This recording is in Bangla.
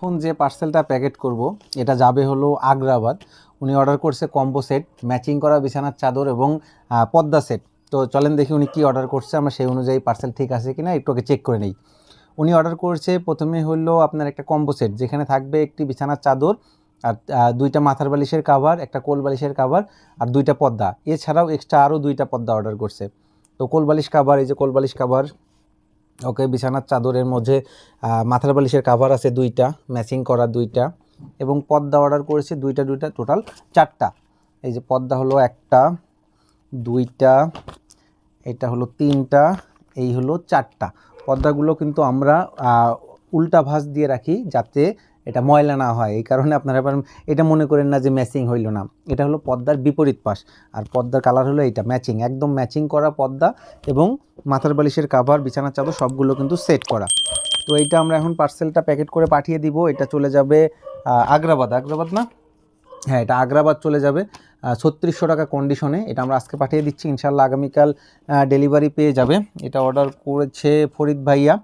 এখন যে পার্সেলটা প্যাকেট করব, এটা যাবে হলো আগ্রাবাদ। উনি অর্ডার করছে কম্বো সেট ম্যাচিং করা বিছানার চাদর এবং পদ্মা সেট তো চলেন দেখি উনি কি অর্ডার করছে, আমরা সেই অনুযায়ী পার্সেল ঠিক আছে কি না একটু ওকে চেক করে নিই। উনি অর্ডার করছে প্রথমে হলো আপনার একটা কম্বো সেট যেখানে থাকবে একটি বিছানার চাদর, আর দুইটা মাথার বালিশের কাভার একটা কোল বালিশের কাভার আর দুইটা পদ্মা। এছাড়াও এক্সট্রা আরও দুইটা পর্দা অর্ডার করছে। তো কোল বালিশ কাভার এই যে কোল বালিশ কাভার ওকে, বিছানার চাদরের মধ্যে মাথার বালিশের কাভার আছে দুইটা ম্যাচিং করা দুইটা এবং পদ্মা অর্ডার করেছে দুইটা দুইটা টোটাল চারটা। এই যে পদ্মা হলো একটা, দুইটা, এটা হলো তিনটা, এই হলো চারটা। পদ্মাগুলো কিন্তু আমরা উল্টা ভাঁজ দিয়ে রাখি যাতে এটা ময়লা না হয়, এই কারণে আপনারা আবার এটা মনে করেন না যে ম্যাচিং হইল না। এটা হলো পর্দার বিপরীত পাশ, আর পর্দার কালার হলো এটা ম্যাচিং একদম ম্যাচিং করা পর্দা এবং মাথার বালিশের কাভার বিছানার চাদর, সবগুলো কিন্তু সেট করা। তো এইটা আমরা এখন পার্সেলটা প্যাকেট করে পাঠিয়ে দিব, এটা চলে যাবে আগ্রাবাদ আগ্রাবাদ না? হ্যাঁ এটা আগ্রাবাদ চলে যাবে ছত্রিশশো টাকা কন্ডিশনে এটা আমরা আজকে পাঠিয়ে দিচ্ছি ইনশাল্লাহ আগামীকাল ডেলিভারি পেয়ে যাবে। এটা অর্ডার করেছে ফরিদ ভাইয়া।